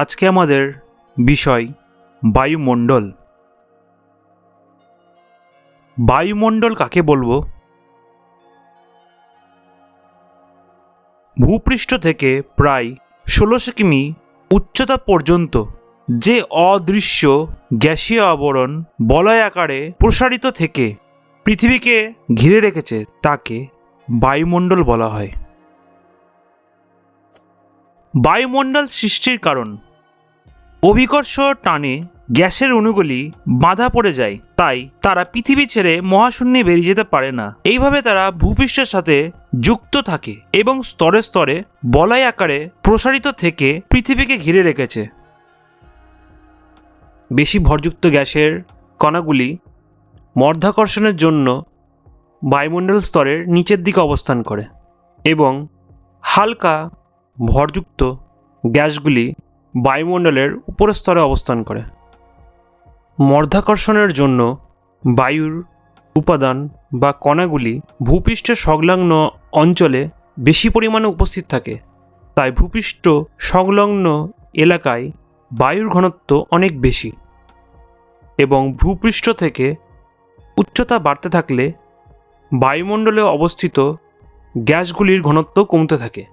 আজকে আমাদের বিষয় বায়ুমণ্ডল। বায়ুমণ্ডল কাকে বলব? ভূপৃষ্ঠ থেকে প্রায় ষোলোশো কিমি উচ্চতা পর্যন্ত যে অদৃশ্য গ্যাসীয় আবরণ বলয় আকারে প্রসারিত থেকে পৃথিবীকে ঘিরে রেখেছে তাকে বায়ুমণ্ডল বলা হয়। বায়ুমণ্ডল সৃষ্টির কারণ অভিকর্ষ টানে, গ্যাসের অণুগুলি বাধা পড়ে যায়, তাই তারা পৃথিবী ছেড়ে মহাশূন্যে বেরিয়ে যেতে পারে না। এইভাবে তারা ভূপৃষ্ঠের সাথে যুক্ত থাকে এবং স্তরে স্তরে বলয় আকারে প্রসারিত থেকে পৃথিবীকে ঘিরে রেখেছে। বেশি ভরযুক্ত গ্যাসের কণাগুলি মর্ধাকর্ষণের জন্য বায়ুমণ্ডল স্তরের নিচের দিকে অবস্থান করে এবং হালকা ভরযুক্ত গ্যাসগুলি বায়ুমণ্ডলের উপরের স্তরে অবস্থান করে। মর্ধাকর্ষণের জন্য বায়ুর উপাদান বা কণাগুলি ভূপৃষ্ঠের সংলগ্ন অঞ্চলে বেশি পরিমাণে উপস্থিত থাকে। তাই ভূপৃষ্ঠ সংলগ্ন এলাকায় বায়ুর ঘনত্ব অনেক বেশি এবং ভূপৃষ্ঠ থেকে উচ্চতা বাড়তে থাকলে বায়ুমণ্ডলে অবস্থিত গ্যাসগুলির ঘনত্ব কমতে থাকে।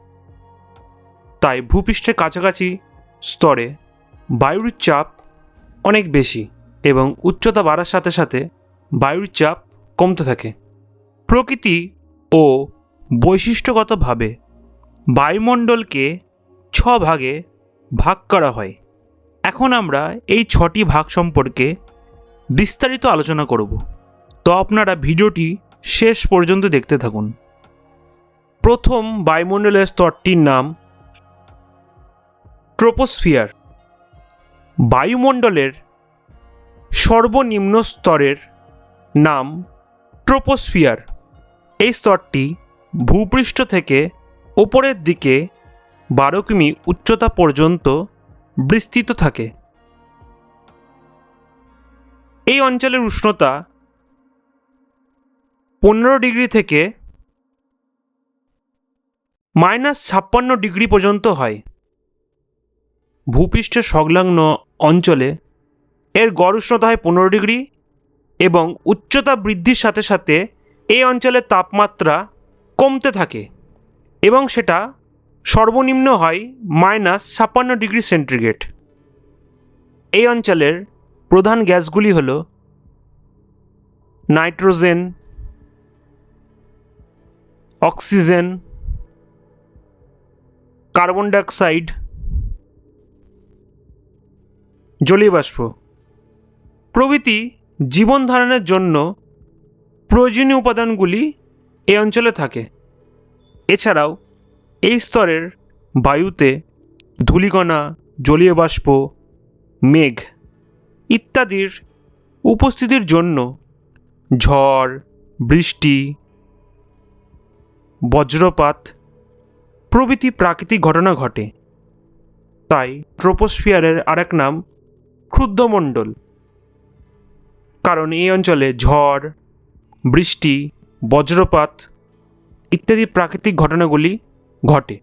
তাই ভূপৃষ্ঠের কাছাকাছি স্তরে বায়ুর চাপ অনেক বেশি এবং উচ্চতা বাড়ার সাথে সাথে বায়ুর চাপ কমতে থাকে। প্রকৃতি ও বৈশিষ্ট্যগতভাবে বায়ুমণ্ডলকে ছ ভাগে ভাগ করা হয়। এখন আমরা এই ছটি ভাগ সম্পর্কে বিস্তারিত আলোচনা করব। তো আপনারা ভিডিওটি শেষ পর্যন্ত দেখতে থাকুন। প্রথম বায়ুমণ্ডলের স্তরটির নাম ট্রোপোস্ফিয়ার বায়ুমণ্ডলের সর্বনিম্ন স্তরের নাম ট্রোপোস্ফিয়ার। এই স্তরটি ভূপৃষ্ঠ থেকে ওপরের দিকে বারো কিমি উচ্চতা পর্যন্ত বিস্তৃত থাকে। এই অঞ্চলের উষ্ণতা পনেরো ডিগ্রি থেকে মাইনাস ছাপ্পান্ন ডিগ্রি পর্যন্ত হয়। ভূপৃষ্ঠের সংলগ্ন অঞ্চলে এর গড় উষ্ণতা হয় পনেরো ডিগ্রি এবং উচ্চতা বৃদ্ধির সাথে সাথে এই অঞ্চলের তাপমাত্রা কমতে থাকে এবং সেটা সর্বনিম্ন হয় মাইনাস ছাপ্পান্ন ডিগ্রি সেন্টিগ্রেড। এই অঞ্চলের প্রধান গ্যাসগুলি হল নাইট্রোজেন, অক্সিজেন, কার্বন ডাইঅক্সাইড জলীয় বাষ্প। প্রভৃতি জীবন ধারণের জন্য প্রয়োজনীয় উপাদানগুলি এই অঞ্চলে থাকে। এছাড়াও এই স্তরের বায়ুতে ধূলিকণা, জলীয় বাষ্প, মেঘ ইত্যাদির উপস্থিতির জন্য ঝড়, বৃষ্টি, বজ্রপাত প্রভৃতি প্রাকৃতিক ঘটনা ঘটে। তাই ট্রোপোস্ফিয়ারের আরেক নাম ক্ষুদ্রমণ্ডল কারণ এই অঞ্চলে ঝড়, বৃষ্টি, বজ্রপাত ইত্যাদি প্রাকৃতিক ঘটনাগুলি ঘটে।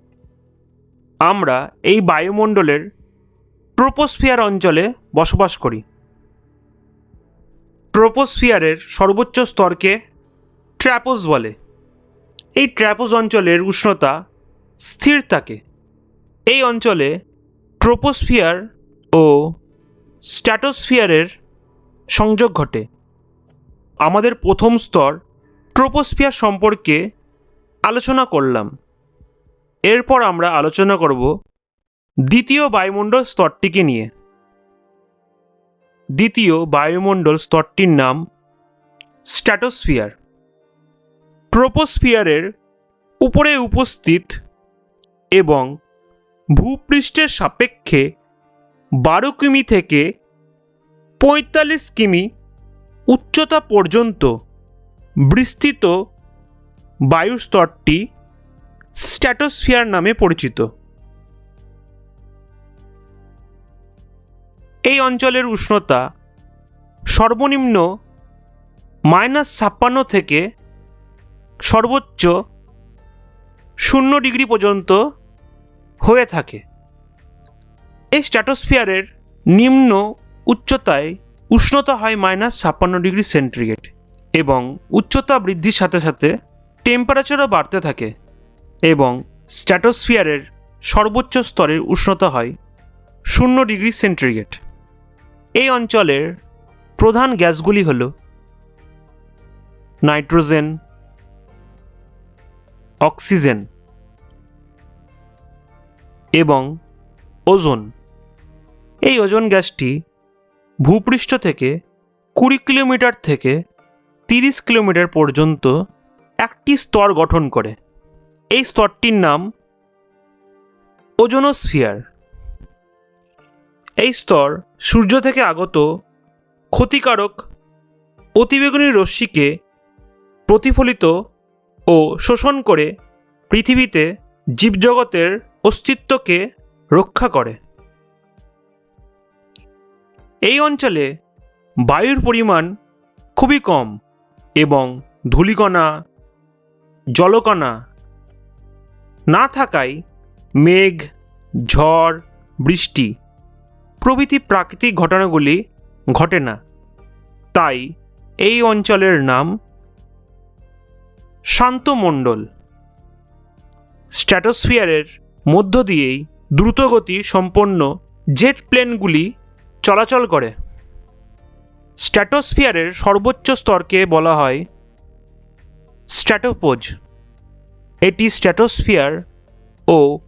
আমরা এই বায়ুমণ্ডলের ট্রোপোস্ফিয়ার অঞ্চলে বসবাস করি। ট্রোপোস্ফিয়ারের সর্বোচ্চ স্তরকে ট্র্যাপোস বলে। এই ট্র্যাপোজ অঞ্চলের উষ্ণতা স্থির থাকে। এই অঞ্চলে ট্রোপোস্ফিয়ার ও স্ট্যাটোস্ফিয়ারের সংযোগ ঘটে। আমাদের প্রথম স্তর ট্রোপোস্ফিয়ার সম্পর্কে আলোচনা করলাম। এরপর আমরা আলোচনা করব দ্বিতীয় বায়ুমণ্ডল স্তরটিকে নিয়ে। দ্বিতীয় বায়ুমণ্ডল স্তরটির নাম স্ট্যাটোস্ফিয়ার। ট্রোপোস্ফিয়ারের উপরে উপস্থিত এবং ভূপৃষ্ঠের সাপেক্ষে বারো কিমি থেকে পঁয়তাল্লিশ কিমি উচ্চতা পর্যন্ত বিস্তৃত বায়ুর স্তরটি স্ট্যাটোস্ফিয়ার নামে পরিচিত। এই অঞ্চলের উষ্ণতা সর্বনিম্ন মাইনাস ছাপ্পান্ন থেকে সর্বোচ্চ শূন্য ডিগ্রি পর্যন্ত হয়ে থাকে। এই স্ট্র্যাটোস্ফিয়ারের নিম্ন উচ্চতায় উষ্ণতা হয় মাইনাস ছাপ্পান্ন ডিগ্রি সেন্টিগ্রেড এবং উচ্চতা বৃদ্ধির সাথে সাথে টেম্পারেচারও বাড়তে থাকে এবং স্ট্র্যাটোস্ফিয়ারের সর্বোচ্চ স্তরের উষ্ণতা হয় শূন্য ডিগ্রি সেন্টিগ্রেড। এই অঞ্চলের প্রধান গ্যাসগুলি হল নাইট্রোজেন, অক্সিজেন এবং ওজোন। এই ওজোন গ্যাসটি ভূপৃষ্ঠ থেকে কুড়ি কিলোমিটার থেকে তিরিশ কিলোমিটার পর্যন্ত একটি স্তর গঠন করে। এই স্তরটির নাম ওজোনোস্ফিয়ার। এই স্তর সূর্য থেকে আগত ক্ষতিকারক অতিবেগুনি রশ্মিকে প্রতিফলিত ও শোষণ করে পৃথিবীতে জীবজগতের অস্তিত্বকে রক্ষা করে। এই অঞ্চলে বায়ুর পরিমাণ খুবই কম এবং ধূলিকণা, জলকণা না থাকায় মেঘ, ঝড়, বৃষ্টি প্রভৃতি প্রাকৃতিক ঘটনাগুলি ঘটে না। তাই এই অঞ্চলের নাম শান্তমণ্ডল। স্ট্র্যাটোস্ফিয়ারের মধ্য দিয়েই দ্রুতগতি সম্পন্ন জেট প্লেনগুলি চলাচল করে। স্ট্র্যাটোস্ফিয়ারের সর্বোচ্চ স্তরকে বলা হয় স্ট্র্যাটোপোজ। এটি স্ট্র্যাটোস্ফিয়ার ও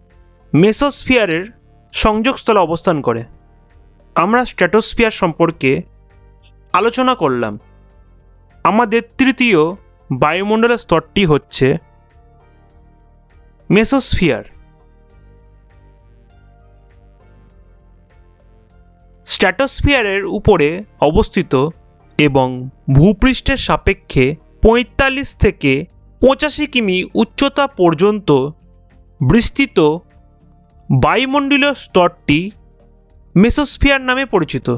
মেসোস্ফিয়ারের সংযোগস্থলে অবস্থান করে। আমরা স্ট্র্যাটোস্ফিয়ার সম্পর্কে আলোচনা করলাম। আমাদের তৃতীয় বায়ুমণ্ডলের স্তরটি হচ্ছে মেসোস্ফিয়ার। স্ট্র্যাটোস্ফিয়ারের উপরে অবস্থিত এবং ভূপৃষ্ঠের সাপেক্ষে পঁয়তাল্লিশ থেকে পঁচাশি কিমি উচ্চতা পর্যন্ত বিস্তৃত বায়ুমণ্ডলীয় স্তরটি মেসোস্ফিয়ার নামে পরিচিত।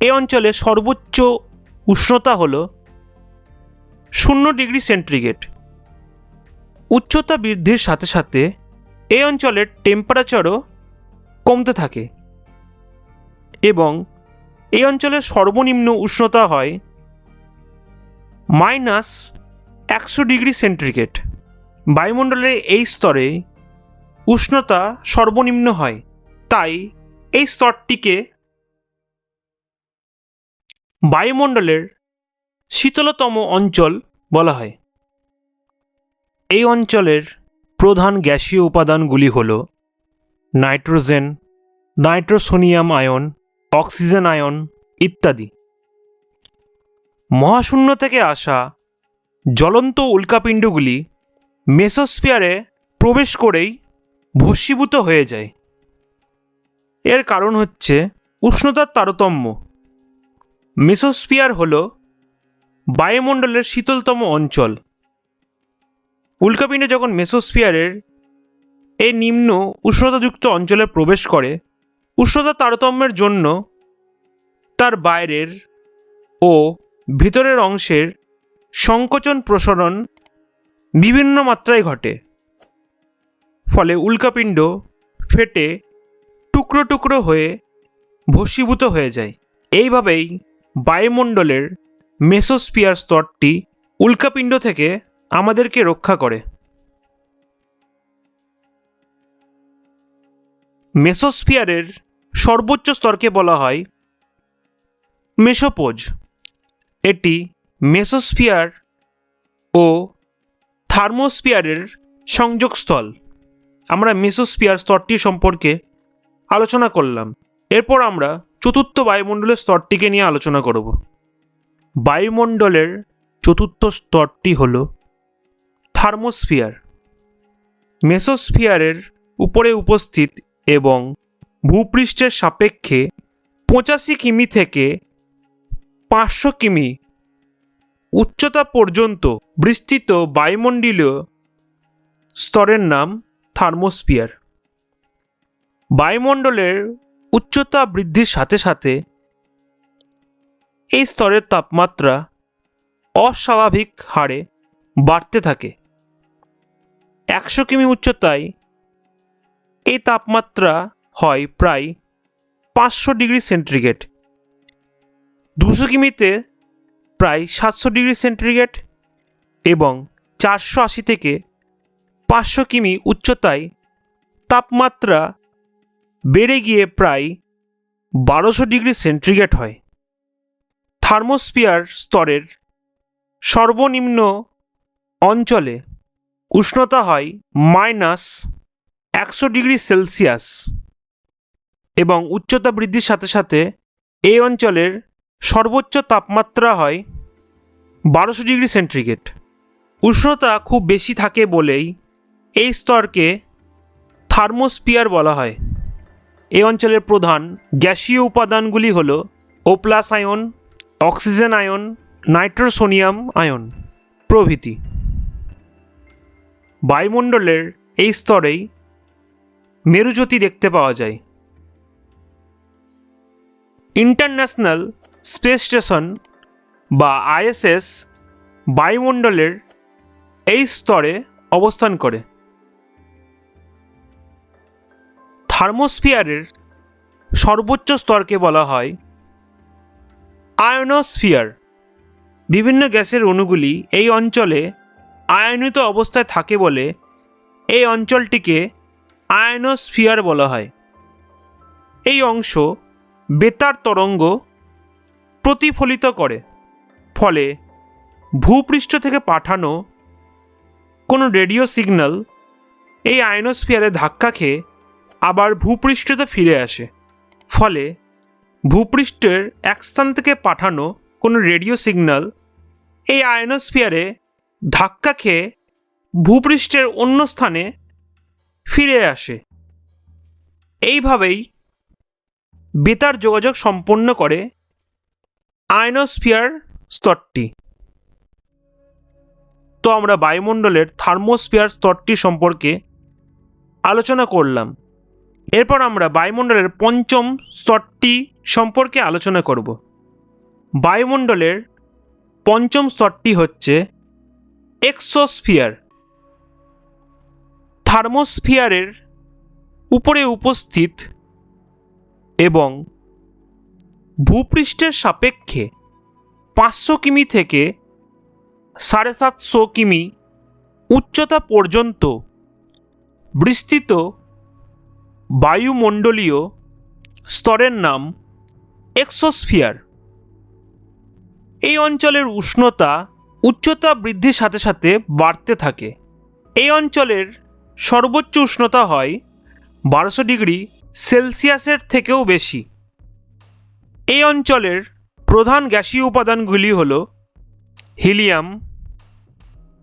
এ অঞ্চলে সর্বোচ্চ উষ্ণতা হল শূন্য ডিগ্রি সেন্টিগ্রেড। উচ্চতা বৃদ্ধির সাথে সাথে এই অঞ্চলের টেম্পারেচারও কমতে থাকে। এবং এই অঞ্চলের সর্বনিম্ন উষ্ণতা হয় মাইনাস একশো ডিগ্রি সেন্টিগ্রেড। বায়ুমণ্ডলের এই স্তরে উষ্ণতা সর্বনিম্ন হয়, তাই এই স্তরটিকে বায়ুমণ্ডলের শীতলতম অঞ্চল বলা হয়। এই অঞ্চলের প্রধান গ্যাসীয় উপাদানগুলি হল nitrogen, nitrosonium ion oxygen, ion ইত্যাদি। মহাশূন্য থেকে আসা জ্বলন্ত উল্কাপিণ্ডগুলি মেসোস্ফিয়ারে প্রবেশ করেই ভস্মীভূত হয়ে যায়। এর কারণ হচ্ছে উষ্ণতার তারতম্য। মেসোস্ফিয়ার হল বায়ুমণ্ডলের শীতলতম অঞ্চল। উল্কাপিণ্ড যখন মেসোস্ফিয়ারের এই নিম্ন উষ্ণতাযুক্ত অঞ্চলে প্রবেশ করে উষ্ণতা তারতম্যের জন্য তার বাইরের ও ভিতরের অংশের সংকোচন প্রসরণ বিভিন্ন মাত্রায় ঘটে। ফলে উল্কাপিণ্ড ফেটে টুকরো টুকরো হয়ে ভস্মীভূত হয়ে যায়। এইভাবেই বায়ুমণ্ডলের মেসোস্ফিয়ার স্তরটি উল্কাপিণ্ড থেকে আমাদেরকে রক্ষা করে। মেসোস্ফিয়ারের সর্বোচ্চ স্তরকে বলা হয় মেসোপোজ। এটি মেসোস্ফিয়ার ও থার্মোস্ফিয়ারের সংযোগস্থল। আমরা মেসোস্ফিয়ার স্তরটি সম্পর্কে আলোচনা করলাম। এরপর আমরা চতুর্থ বায়ুমণ্ডলের স্তরটিকে নিয়ে আলোচনা করব। বায়ুমণ্ডলের চতুর্থ স্তরটি হল থার্মোস্ফিয়ার। মেসোস্ফিয়ারের উপরে উপস্থিত এবং ভূপৃষ্ঠের সাপেক্ষে পঁচাশি কিমি থেকে পাঁচশো কিমি উচ্চতা পর্যন্ত বিস্তৃত বায়ুমণ্ডলীয় স্তরের নাম থার্মোস্ফিয়ার। বায়ুমণ্ডলের উচ্চতা বৃদ্ধির সাথে সাথে এই স্তরের তাপমাত্রা অস্বাভাবিক হারে বাড়তে থাকে। একশো কিমি উচ্চতায় এই তাপমাত্রা হয় প্রায় পাঁচশো ডিগ্রি সেন্টিগ্রেড। দুশো কিমিতে প্রায় সাতশো ডিগ্রি সেন্টিগ্রেড এবং চারশো আশি থেকে পাঁচশো কিমি উচ্চতায় তাপমাত্রা বেড়ে গিয়ে প্রায় বারোশো ডিগ্রি সেন্টিগ্রেড হয়। থার্মোস্ফিয়ার স্তরের সর্বনিম্ন অঞ্চলে উষ্ণতা হয় মাইনাস একশো ডিগ্রি সেলসিয়াস। এবং উচ্চতা বৃদ্ধির সাথে সাথে এই অঞ্চলের সর্বোচ্চ তাপমাত্রা হয় বারোশো ডিগ্রি সেন্টিগ্রেড। উষ্ণতা খুব বেশি থাকে বলেই এই স্তরকে থার্মোস্ফিয়ার বলা হয়। এই অঞ্চলের প্রধান গ্যাসীয় উপাদানগুলি হল O plus ion oxygen ion, nitrosonium ion প্রভৃতি। বায়ুমণ্ডলের এই স্তরেই মেরুজ্যোতি দেখতে পাওয়া যায়। ইন্টারন্যাশনাল স্পেস স্টেশন বা আইএসএস বায়ুমণ্ডলের এই স্তরে অবস্থান করে। থার্মোস্ফিয়ারের সর্বোচ্চ স্তরকে বলা হয় আয়নোস্ফিয়ার। বিভিন্ন গ্যাসের অণুগুলি এই অঞ্চলে আয়নিত অবস্থায় থাকে বলে এই অঞ্চলটিকে আয়নোস্ফিয়ার বলা হয়। এই অংশ বেতার তরঙ্গ প্রতিফলিত করে। ফলে ভূপৃষ্ঠ থেকে পাঠানো কোনো রেডিও সিগন্যাল এই আয়নোস্ফিয়ারে ধাক্কা খেয়ে আবার ভূপৃষ্ঠতে ফিরে আসে। ফলে ভূপৃষ্ঠের এক স্থান থেকে পাঠানো কোনো রেডিও সিগন্যাল এই আয়নোস্ফিয়ারে ধাক্কা খেয়ে ভূপৃষ্ঠের অন্য স্থানে ফিরে আসে। এইভাবেই বেতার যোগাযোগ সম্পন্ন করে আয়নোস্ফিয়ার স্তরটি। তো আমরা বায়ুমণ্ডলের থার্মোস্ফিয়ার স্তরটি সম্পর্কে আলোচনা করলাম। এরপর আমরা বায়ুমণ্ডলের পঞ্চম স্তরটি সম্পর্কে আলোচনা করব। বায়ুমণ্ডলের পঞ্চম স্তরটি হচ্ছে এক্সোস্ফিয়ার। থার্মোস্ফিয়ারের উপরে উপস্থিত এবং ভূপৃষ্ঠের সাপেক্ষে পাঁচশো কিমি থেকে সাড়ে সাতশো কিমি উচ্চতা পর্যন্ত বিস্তৃত বায়ুমণ্ডলীয় স্তরের নাম এক্সোস্ফিয়ার। এই অঞ্চলের উষ্ণতা উচ্চতা বৃদ্ধির সাথে সাথে বাড়তে থাকে। এই অঞ্চলের সর্বোচ্চ উষ্ণতা হয় বারোশো ডিগ্রি সেলসিয়াসের থেকেও বেশি। এই অঞ্চলের প্রধান গ্যাসীয় উপাদানগুলি হল হিলিয়াম,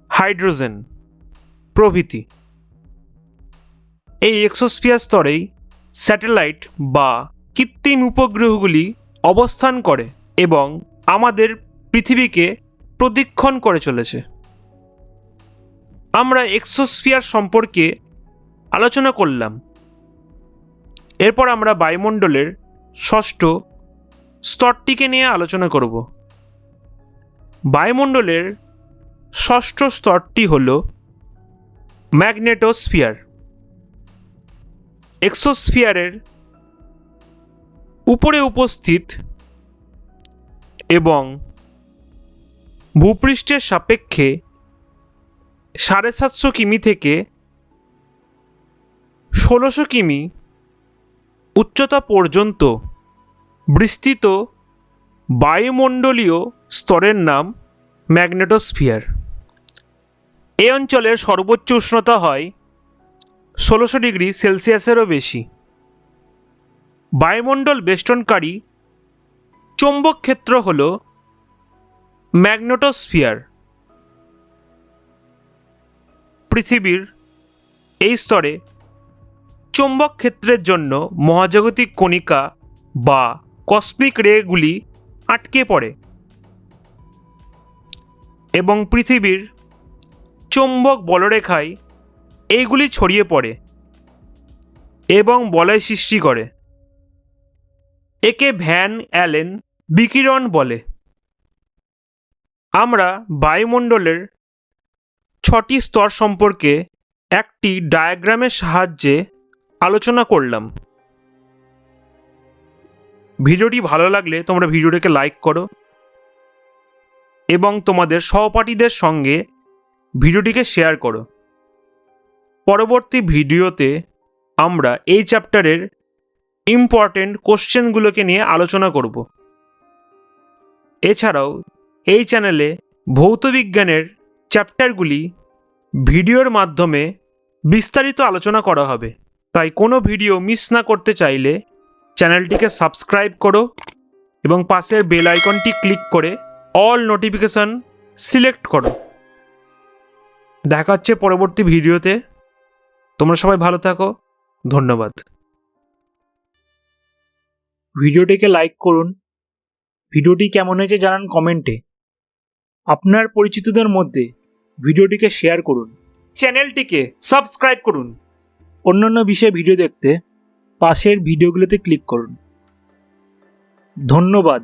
হাইড্রোজেন প্রভৃতি। এই এক্সোস্ফিয়ার স্তরেই স্যাটেলাইট বা কৃত্রিম উপগ্রহগুলি অবস্থান করে এবং আমাদের পৃথিবীকে প্রদক্ষিণ করে চলেছে। আমরা এক্সোস্ফিয়ার সম্পর্কে আলোচনা করলাম। এরপর আমরা বায়ুমণ্ডলের ষষ্ঠ স্তরটিকে নিয়ে আলোচনা করব। বায়ুমণ্ডলের ষষ্ঠ স্তরটি হল ম্যাগনেটোস্ফিয়ার। এক্সোস্ফিয়ারের উপরে উপস্থিত এবং ভূপৃষ্ঠের সাপেক্ষে সাড়ে সাতশো কিমি থেকে ষোলোশো কিমি উচ্চতা পর্যন্ত বিস্তৃত বায়ুমণ্ডলীয় স্তরের নাম ম্যাগনেটোস্ফিয়ার। এ অঞ্চলের সর্বোচ্চ উষ্ণতা হয় ষোলোশো ডিগ্রি সেলসিয়াসেরও বেশি। বায়ুমণ্ডল বেষ্টনকারী চৌম্বক ক্ষেত্র হল ম্যাগনেটোস্ফিয়ার। পৃথিবীর এই স্তরে চৌম্বক ক্ষেত্রের জন্য মহাজাগতিক কণিকা বা কসমিক রেগুলি আটকে পড়ে এবং পৃথিবীর চৌম্বক বলরেখায় এইগুলি ছড়িয়ে পড়ে এবং বলয় সৃষ্টি করে। একে ভ্যান অ্যালেন বিকিরণ বলে। আমরা বায়ুমণ্ডলের ছটি স্তর সম্পর্কে একটি ডায়াগ্রামের সাহায্যে আলোচনা করলাম। ভিডিওটি ভালো লাগলে তোমরা ভিডিওটিকে লাইক করো এবং তোমাদের সহপাঠীদের সঙ্গে ভিডিওটিকে শেয়ার করো। পরবর্তী ভিডিওতে আমরা এই চ্যাপ্টারের ইম্পর্টেন্ট কোশ্চেনগুলোকে নিয়ে আলোচনা করব। এছাড়াও এই চ্যানেলে ভৌতবিজ্ঞানের চ্যাপ্টারগুলি ভিডিওর মাধ্যমে বিস্তারিত আলোচনা করা হবে। তাই কোনো ভিডিও মিস না করতে চাইলে চ্যানেলটিকে সাবস্ক্রাইব করো এবং পাশের বেল আইকনটি ক্লিক করে অল নোটিফিকেশন সিলেক্ট করো। দেখা হচ্ছে পরবর্তী ভিডিওতে। তোমরা সবাই ভালো থাকো। ধন্যবাদ। ভিডিওটিকে লাইক করুন। ভিডিওটি কেমন হয়েছে জানান কমেন্টে। আপনার পরিচিতদের মধ্যে ভিডিওটিকে শেয়ার করুন। চ্যানেলটিকে সাবস্ক্রাইব করুন। অন্যান্য বিষয়ে ভিডিও দেখতে পাশের ভিডিওগুলোতে ক্লিক করুন। ধন্যবাদ।